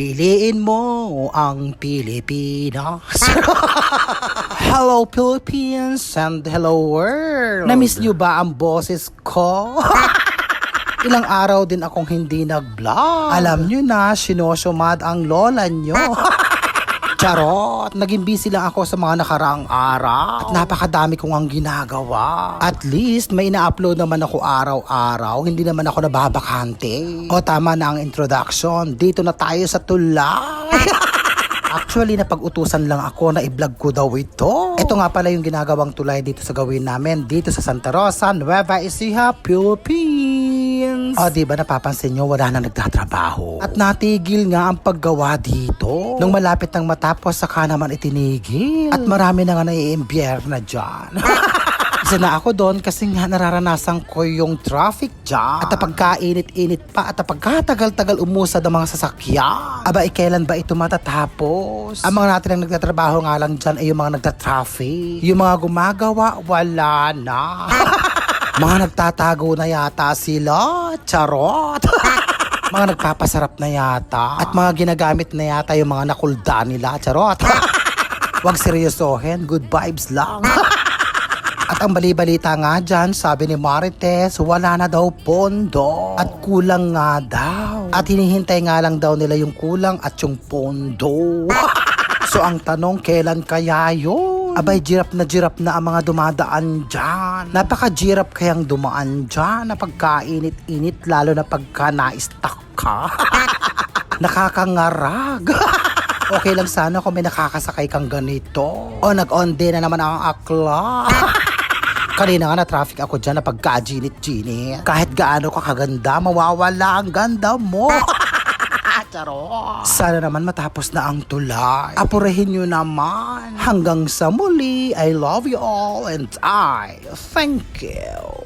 Piliin mo ang Pilipinas. hello Philippines and hello world. Na-miss nyo ba ang boses ko? Ilang araw din akong hindi nag-vlog. Alam nyo na, sinosumad ang lola nyo. Charot! Naging busy lang ako sa mga nakaraang araw. At napakadami kong ang ginagawa. At least, may ina-upload naman ako araw-araw. Hindi naman ako nababakante. O tama na ang introduction. Dito na tayo sa tulay. Actually, napag-utusan lang ako na i-vlog ko daw ito. Ito nga pala yung ginagawang tulay dito sa gawin namin dito sa Santa Rosa, Nueva Ecija, Philippines. O, di ba napapansin nyo, wala na nagtatrabaho. At natigil nga ang paggawa dito. Nung malapit nang matapos, saka naman itinigil. At marami na nga naiimbyer na dyan. Isa na ako doon kasi nga nararanasan ko yung traffic jam. At pagkainit-init pa at pagkatagal-tagal umusad ang mga sasakyan. Aba, eh, kailan ba ito matatapos? Ang mga natin ang nagtatrabaho nga lang dyan ay yung mga nagtatraffic. Yung mga gumagawa, wala na. mga nagtatago na yata sila. Charot. mga nagpapasarap na yata. At mga ginagamit na yata yung mga nakulda nila. Charot. Huwag seryosohin. Good vibes lang. At ang bali-balita nga dyan, sabi ni Marites, wala na daw pondo. At kulang nga daw. At hinihintay nga lang daw nila yung kulang at yung pondo. so ang tanong, kailan kaya yun? Abay, jirap na jirap na ang mga dumadaan dyan. Napaka-jirap kayang dumaan dyan na pagkainit-init, lalo na pagka na-stuck ka. Nakakangarag. okay lang sana kung may nakakasakay kang ganito. O nag-on na naman ang akla. Kanina nga na-traffic ako dyan na pagka-ginit-ginit. Kahit gaano ka kaganda, mawawala ang ganda mo. Charot. Sana naman matapos na ang tulay. Apurahin nyo naman. Hanggang sa muli, I love you all and I thank you.